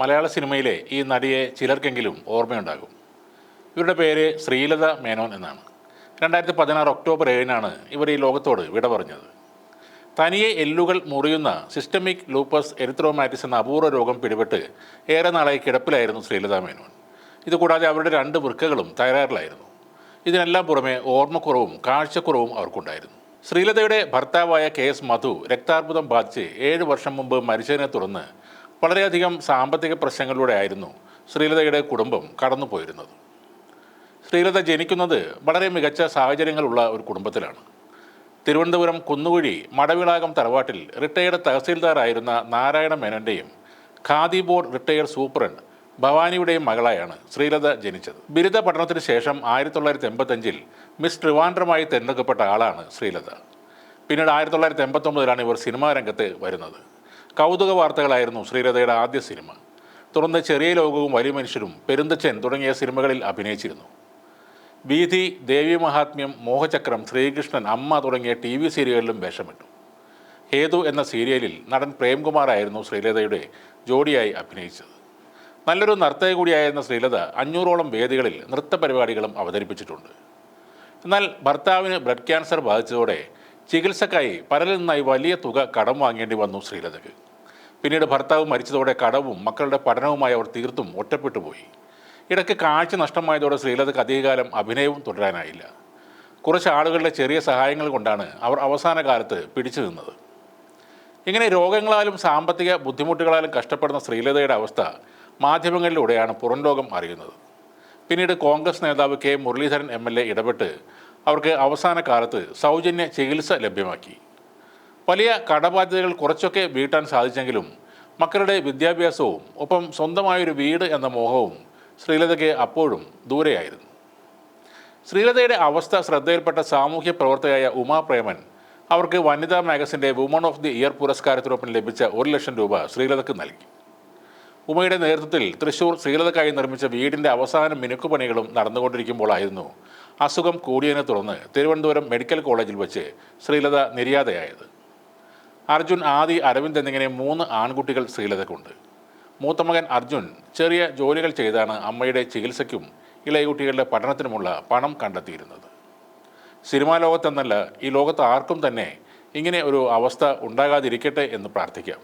മലയാള സിനിമയിലെ ഈ നടിയെ ചിലർക്കെങ്കിലും ഓർമ്മയുണ്ടാകും. ഇവരുടെ പേര് ശ്രീലത മേനോൻ എന്നാണ്. രണ്ടായിരത്തി പതിനാറ് ഒക്ടോബർ ഏഴിനാണ് ഇവർ ഈ ലോകത്തോട് വിട പറഞ്ഞത്. തനിയെ എല്ലുകൾ മുറിയുന്ന സിസ്റ്റമിക് ലൂപ്പസ് എരിത്രോമാറ്റിസ് എന്ന അപൂർവ രോഗം പിടിപെട്ട് ഏറെ നാളായി കിടപ്പിലായിരുന്നു ശ്രീലത മേനോൻ. ഇതുകൂടാതെ അവരുടെ രണ്ട് വൃക്കകളും തകരാറിലായിരുന്നു. ഇതിനെല്ലാം പുറമെ ഓർമ്മക്കുറവും കാഴ്ചക്കുറവും അവർക്കുണ്ടായിരുന്നു. ശ്രീലതയുടെ ഭർത്താവായ കെ എസ് മധു രക്താർബുദം ബാധിച്ച് ഏഴ് വർഷം മുമ്പ് മരിച്ചതിനെ തുടർന്ന് വളരെയധികം സാമ്പത്തിക പ്രശ്നങ്ങളിലൂടെ ആയിരുന്നു ശ്രീലതയുടെ കുടുംബം കടന്നുപോയിരുന്നത് ശ്രീലത ജനിക്കുന്നത് വളരെ മികച്ച സാഹചര്യങ്ങളുള്ള ഒരു കുടുംബത്തിലാണ്. തിരുവനന്തപുരം കുന്നുകുഴി മടവിളാകം തറവാട്ടിൽ റിട്ടയർഡ് തഹസീൽദാറായിരുന്ന നാരായണ മേനന്റെയും ഖാദി ബോർഡ് റിട്ടയർഡ് സൂപ്രണ്ട് ഭവാനിയുടെയും മകളായാണ് ശ്രീലത ജനിച്ചത്. ബിരുദ പഠനത്തിന് ശേഷം ആയിരത്തി തൊള്ളായിരത്തി എൺപത്തഞ്ചിൽ മിസ് ട്രിവാൻഡ്രമായി തിരഞ്ഞെടുക്കപ്പെട്ട ആളാണ് ശ്രീലത. പിന്നീട് ആയിരത്തി തൊള്ളായിരത്തി എൺപത്തൊമ്പതിലാണ് ഇവർ സിനിമാ രംഗത്ത് വരുന്നത്. കൗതുക വാർത്തകളായിരുന്നു ശ്രീരഥയുടെ ആദ്യ സിനിമ. തുടർന്ന് ചെറിയ ലോകവും വലിയ മനുഷ്യരും പെരുന്തച്ചൻ തുടങ്ങിയ സിനിമകളിൽ അഭിനയിച്ചിരുന്നു. വീതി ദേവി മഹാത്മ്യം മോഹചക്രം ശ്രീകൃഷ്ണൻ അമ്മ തുടങ്ങിയ ടി വി സീരിയലിലും വേഷമിട്ടു. ഹേതു എന്ന സീരിയലിൽ നടൻ പ്രേംകുമാറായിരുന്നു ശ്രീലതയുടെ ജോഡിയായി അഭിനയിച്ചത്. നല്ലൊരു നർത്തക കൂടിയായിരുന്ന ശ്രീലത അഞ്ഞൂറോളം വേദികളിൽ നൃത്ത പരിപാടികളും അവതരിപ്പിച്ചിട്ടുണ്ട്. എന്നാൽ ഭർത്താവിന് ബ്ലഡ് ക്യാൻസർ ബാധിച്ചതോടെ ചികിത്സക്കായി പലരിൽ നിന്നായി വലിയ തുക കടം വാങ്ങേണ്ടി വന്നു ശ്രീലതയ്ക്ക്. പിന്നീട് ഭർത്താവ് മരിച്ചതോടെ കടവും മക്കളുടെ പഠനവുമായി അവർ തീർത്തും ഒറ്റപ്പെട്ടു പോയി. ഇടയ്ക്ക് കാഴ്ച നഷ്ടമായതോടെ ശ്രീലതയ്ക്ക് അധികകാലം അഭിനയവും തുടരാനായില്ല. കുറച്ച് ആളുകളുടെ ചെറിയ സഹായങ്ങൾ കൊണ്ടാണ് അവർ അവസാന കാലത്ത് പിടിച്ചു നിന്നത്. ഇങ്ങനെ രോഗങ്ങളാലും സാമ്പത്തിക ബുദ്ധിമുട്ടുകളാലും കഷ്ടപ്പെടുന്ന ശ്രീലതയുടെ അവസ്ഥ മാധ്യമങ്ങളിലൂടെയാണ് പുറം ലോകം അറിയുന്നത്. പിന്നീട് കോൺഗ്രസ് നേതാവ് K Muraleedharan M L A ഇടപെട്ട് അവർക്ക് അവസാന കാലത്ത് സൗജന്യ ചികിത്സ ലഭ്യമാക്കി. വലിയ കടബാധ്യതകൾ കുറച്ചൊക്കെ വീട്ടാൻ സാധിച്ചെങ്കിലും മക്കളുടെ വിദ്യാഭ്യാസവും ഒപ്പം സ്വന്തമായൊരു വീട് എന്ന മോഹവും ശ്രീലതയ്ക്ക് അപ്പോഴും ദൂരെയായിരുന്നു. ശ്രീലതയുടെ അവസ്ഥ ശ്രദ്ധയിൽപ്പെട്ട സാമൂഹ്യ പ്രവർത്തകയായ ഉമാ പ്രേമൻ അവർക്ക് വനിതാ മാഗസിന്റെ വുമൺ ഓഫ് ദി ഇയർ പുരസ്കാരത്തിനൊപ്പം ലഭിച്ച ഒരു ലക്ഷം രൂപ ശ്രീലതയ്ക്ക് നൽകി. ഉമയുടെ നേതൃത്വത്തിൽ തൃശൂർ ശ്രീലതക്കായി നിർമ്മിച്ച വീടിന്റെ അവസാന മിനുക്കുപണികളും നടന്നുകൊണ്ടിരിക്കുമ്പോഴായിരുന്നു അസുഖം കൂടിയതിനെ തുടർന്ന് തിരുവനന്തപുരം മെഡിക്കൽ കോളേജിൽ വെച്ച് ശ്രീലത നിര്യാതയായത്. അർജുൻ ആദി അരവിന്ദ് എന്നിങ്ങനെ മൂന്ന് ആൺകുട്ടികൾ ശ്രീലതക്കുണ്ട് മൂത്തമകൻ അർജുൻ ചെറിയ ജോലികൾ ചെയ്താണ് അമ്മയുടെ ചികിത്സയ്ക്കും ഇളയ കുട്ടികളുടെ പഠനത്തിനുമുള്ള പണം കണ്ടെത്തിയിരുന്നത്. സിനിമാ ലോകത്തെന്നല്ല ഈ ലോകത്ത് ആർക്കും തന്നെ ഇങ്ങനെ ഒരു അവസ്ഥ ഉണ്ടാകാതിരിക്കട്ടെ എന്ന് പ്രാർത്ഥിക്കാം.